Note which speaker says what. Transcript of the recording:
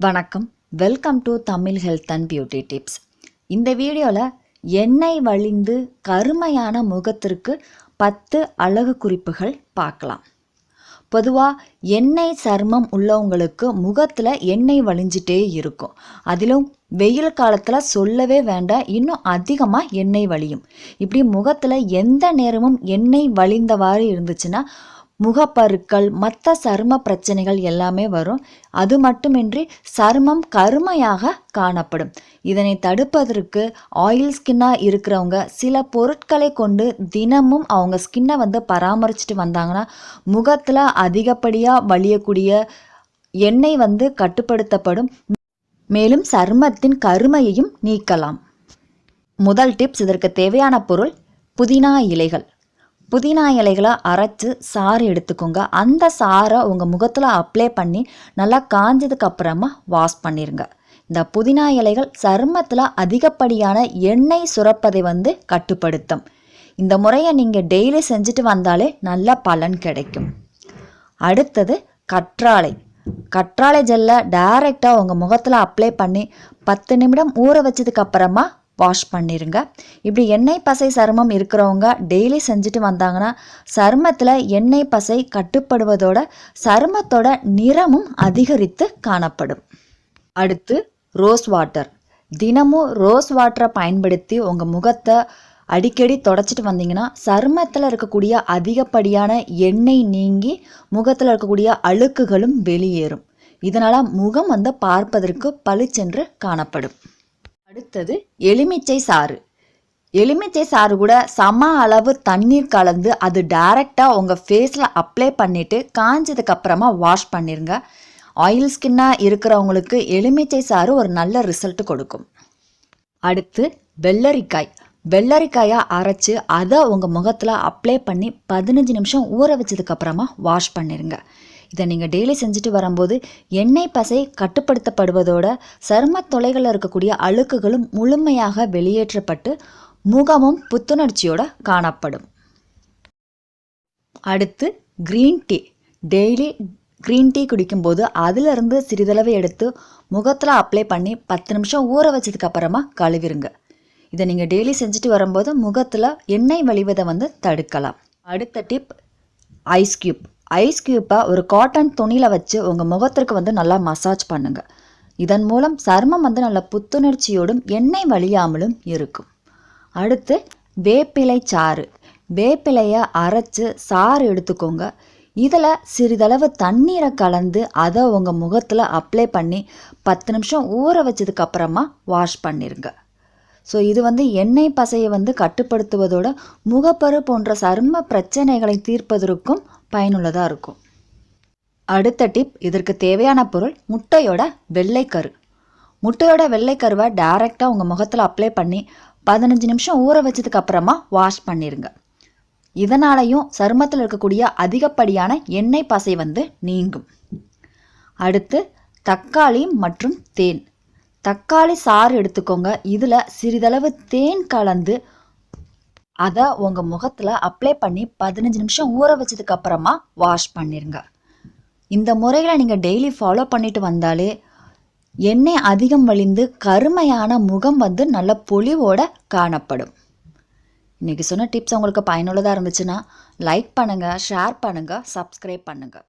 Speaker 1: வணக்கம். Welcome to Tamil health and beauty tips இந்த வீடியோவில் எண்ணெய் வழிந்து கருமையான முகத்திற்கு பத்து அழகு குறிப்புகள் பார்க்கலாம். பொதுவாக எண்ணெய் சருமம் உள்ளவங்களுக்கு முகத்தில் எண்ணெய் வழிஞ்சிட்டே இருக்கும். அதிலும் வெயில் காலத்தில் சொல்லவே வேண்டாம் இன்னும் அதிகமாக எண்ணெய் வழியும். இப்படி முகத்தில் எந்த நேரமும் எண்ணெய் வழிந்தவாறு இருந்துச்சுன்னா முகப்பருக்கள் மற்ற சரும பிரச்சனைகள் எல்லாமே வரும். அது மட்டுமின்றி சருமம் கருமையாக காணப்படும். இதனை தடுப்பதற்கு ஆயில் ஸ்கின்னாக இருக்கிறவங்க சில பொருட்களை கொண்டு தினமும் அவங்க ஸ்கின்னை வந்து பராமரிச்சுட்டு வந்தாங்கன்னா முகத்தில் அதிகப்படியாக வலியக்கூடிய எண்ணெய் வந்து கட்டுப்படுத்தப்படும். மேலும் சருமத்தின் கருமையையும் நீக்கலாம். முதல் டிப்ஸ் இதற்கு தேவையான பொருள் புதினா இலைகள். புதினா இலைகளை அரைச்சி சாறு எடுத்துக்கோங்க. அந்த சாரை உங்கள் முகத்தில் அப்ளை பண்ணி நல்லா காஞ்சதுக்கு அப்புறமா வாஷ் பண்ணிடுங்க இந்த புதினா இலைகள் சருமத்தில் அதிகப்படியான எண்ணெய் சுரப்பதை வந்து கட்டுப்படுத்தும். இந்த முறையை நீங்கள் டெய்லி செஞ்சுட்டு வந்தாலே நல்ல பலன் கிடைக்கும். அடுத்தது கற்றாழை. கற்றாழை ஜெல்லை டைரெக்டாக உங்கள் முகத்தில் அப்ளை பண்ணி பத்து நிமிடம் ஊற வச்சதுக்கு அப்புறமா வாஷ் பண்ணிடுங்க இப்படி எண்ணெய் பசை சருமம் இருக்கிறவங்க டெய்லி செஞ்சுட்டு வந்தாங்கன்னா சருமத்தில் எண்ணெய் பசை கட்டுப்படுவதோட சருமத்தோட நிறமும் அதிகரித்து காணப்படும். அடுத்து ரோஸ் வாட்டர் தினமும் ரோஸ் வாட்டரை பயன்படுத்தி உங்கள் முகத்தை அடிக்கடி தொடச்சிட்டு வந்தீங்கன்னா சருமத்தில் இருக்கக்கூடிய அதிகப்படியான எண்ணெய் நீங்கி முகத்தில் இருக்கக்கூடிய அழுக்குகளும் வெளியேறும். இதனால் முகம் வந்து பார்ப்பதற்கு பளிச்சென்று காணப்படும். அடுத்தது எலுமிச்சை சாறு. எலுமிச்சை சாறு கூட சம அளவு தண்ணீர் கலந்து அது டைரெக்டாக உங்கள் ஃபேஸில் அப்ளை பண்ணிவிட்டு காஞ்சதுக்கப்புறமா வாஷ் பண்ணிடுங்க ஆயில் ஸ்கின்னாக இருக்கிறவங்களுக்கு எலுமிச்சை சாறு ஒரு நல்ல ரிசல்ட் கொடுக்கும். அடுத்து வெள்ளரிக்காய். வெள்ளரிக்காயை அரைச்சி அதை உங்கள் முகத்தில் அப்ளை பண்ணி பதினஞ்சு நிமிஷம் ஊற வச்சதுக்கப்புறமா வாஷ் பண்ணிடுங்க இதை நீங்கள் டெய்லி செஞ்சுட்டு வரும்போது எண்ணெய் பசை கட்டுப்படுத்தப்படுவதோட சரும தொலைகளில் இருக்கக்கூடிய அழுக்குகளும் முழுமையாக வெளியேற்றப்பட்டு முகமும் புத்துணர்ச்சியோட காணப்படும். அடுத்து green tea daily green tea குடிக்கும்போது அதிலிருந்து சிறிதளவு எடுத்து முகத்தில் அப்ளை பண்ணி பத்து நிமிஷம் ஊற வச்சதுக்கு அப்புறமா கழுவிருங்க. இதை நீங்கள் டெய்லி செஞ்சுட்டு வரும்போது முகத்தில் எண்ணெய் வழிவதை வந்து தடுக்கலாம். அடுத்த டிப் ஐஸ் க்யூப் ஐஸ் க்யூப்பை ஒரு காட்டன் துணியில் வச்சு உங்கள் முகத்திற்கு வந்து நல்லா மசாஜ் பண்ணுங்கள் இதன் மூலம் சருமம் வந்து நல்ல புத்துணர்ச்சியோடும் எண்ணெய் வழியாமலும் இருக்கும். அடுத்து வேப்பிலை சாறு. வேப்பிலையை அரைச்சி சாறு எடுத்துக்கோங்க. இதில் சிறிதளவு தண்ணீரை கலந்து அதை உங்கள் முகத்தில் அப்ளை பண்ணி பத்து நிமிஷம் ஊற வச்சதுக்கப்புறமா வாஷ் பண்ணிடுங்க ஸோ இது வந்து எண்ணெய் பசையை வந்து கட்டுப்படுத்துவதோட முகப்பரு போன்ற சரும பிரச்சனைகளை தீர்ப்பதற்கும் பயனுள்ளதாக இருக்கும். அடுத்த டிப் இதற்கு தேவையான பொருள் முட்டையோட வெள்ளைக்கரு. முட்டையோட வெள்ளைக்கருவை டைரெக்டாக உங்கள் முகத்தில் அப்ளை பண்ணி பதினஞ்சு நிமிஷம் ஊற வச்சதுக்கு அப்புறமா வாஷ் பண்ணிடுங்க இதனாலையும் சருமத்தில் இருக்கக்கூடிய அதிகப்படியான எண்ணெய் பசை வந்து நீங்கும். அடுத்து தக்காளி மற்றும் தேன். தக்காளி சாறு எடுத்துக்கோங்க. இதில் சிறிதளவு தேன் கலந்து அதை உங்கள் முகத்தில் அப்ளை பண்ணி பதினஞ்சு நிமிஷம் ஊற வச்சதுக்கு அப்புறமா வாஷ் பண்ணிடுங்க இந்த முறைகளை நீங்கள் டெய்லி ஃபாலோ பண்ணிட்டு வந்தாலே எண்ணெய் அதிகம் வழிந்து கருமையான முகம் வந்து நல்ல பொலிவோட காணப்படும். இன்றைக்கி சொன்ன டிப்ஸ் உங்களுக்கு பயனுள்ளதாக இருந்துச்சுன்னா லைக் பண்ணுங்கள் ஷேர் பண்ணுங்கள் சப்ஸ்கிரைப் பண்ணுங்கள்